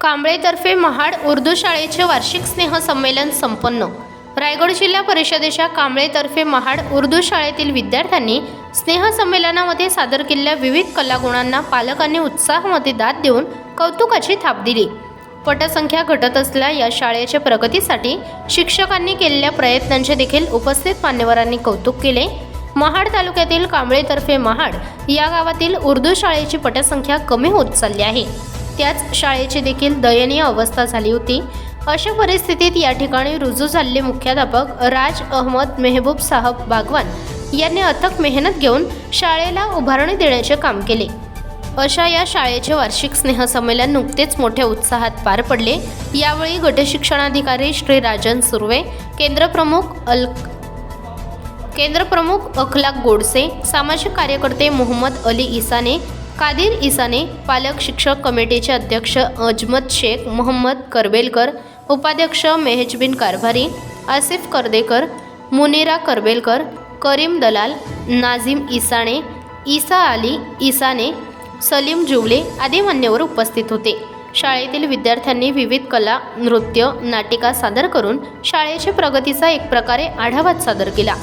कांबळेतर्फे महाड उर्दू शाळेचे वार्षिक स्नेहसंमेलन संपन्न. रायगड जिल्हा परिषदेच्या कांबळेतर्फे महाड उर्दू शाळेतील विद्यार्थ्यांनी स्नेहसंमेलनामध्ये सादर केलेल्या विविध कलागुणांना पालकांनी उत्साहामध्ये दाद देऊन कौतुकाची थाप दिली. पटसंख्या घटत असलेल्या या शाळेच्या प्रगतीसाठी शिक्षकांनी केलेल्या प्रयत्नांचे देखील उपस्थित मान्यवरांनी कौतुक केले. महाड तालुक्यातील कांबळेतर्फे महाड या गावातील उर्दू शाळेची पटसंख्या कमी होत चालली आहे. त्याच शाळेची देखील दयनीय अवस्था झाली होती. अशा परिस्थितीत या ठिकाणी रुजू झालेले मुख्याध्यापक राज अहमद मेहबूब साहब बागवान यांनी अथक मेहनत घेऊन शाळेला उभारणी देण्याचे काम केले. अशा या शाळेचे वार्षिक स्नेहसंमेलन नुकतेच मोठ्या उत्साहात पार पडले. यावेळी गटशिक्षणाधिकारी श्री राजन सुर्वे केंद्रप्रमुख अल केंद्रप्रमुख अखलाक गोडसे सामाजिक कार्यकर्ते मोहम्मद अली इसाने कादिर इसाने पालक शिक्षक कमिटीचे अध्यक्ष अजमत शेख मोहम्मद करबेलकर उपाध्यक्ष मेहजबिन कारभारी आसिफ करदेकर मुनिरा करबेलकर करीम दलाल नाझीम इसाणे ईसा अली इसाने सलीम जुवले आदी मान्यवर उपस्थित होते. शाळेतील विद्यार्थ्यांनी विविध कला नृत्य नाटिका सादर करून शाळेच्या प्रगतीचा एक प्रकारे आढावाच सादर केला.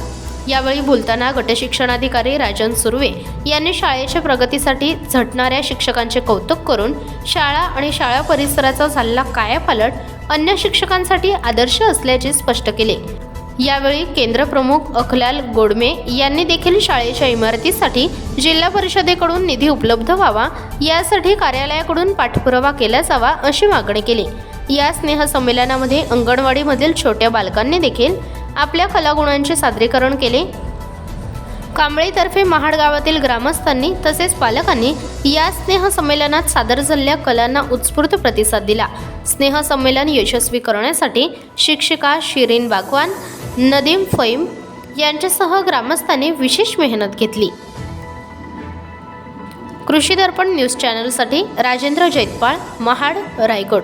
यावेळी बोलताना गटशिक्षणाधिकारी राजन सुर्वे यांनी शाळेच्या प्रगतीसाठी झटणाऱ्या शिक्षकांचे कौतुक करून शाळा आणि शाळा परिसराचा झालेला कायापालट अन्य शिक्षकांसाठी आदर्श असल्याचे स्पष्ट केले. यावेळी केंद्रप्रमुख अखलाल गोडमे यांनी देखील शाळेच्या इमारतीसाठी जिल्हा परिषदेकडून निधी उपलब्ध व्हावा यासाठी कार्यालयाकडून पाठपुरावा केला जावा अशी मागणी केली. या स्नेहसंमेलनामध्ये अंगणवाडीमधील छोट्या बालकांनी देखील आपल्या कलागुणांचे सादरीकरण केले. कांबळीतर्फे महाड गावातील ग्रामस्थांनी तसेच पालकांनी या स्नेहसंमेलनात सादर झालेल्या कलांना उत्स्फूर्त प्रतिसाद दिला. स्नेहसंमेलन यशस्वी करण्यासाठी शिक्षिका शिरीन बागवान नदीम फैम यांच्यासह ग्रामस्थांनी विशेष मेहनत घेतली. कृषी दर्पण न्यूज चॅनलसाठी राजेंद्र जैतपाळ महाड रायगड.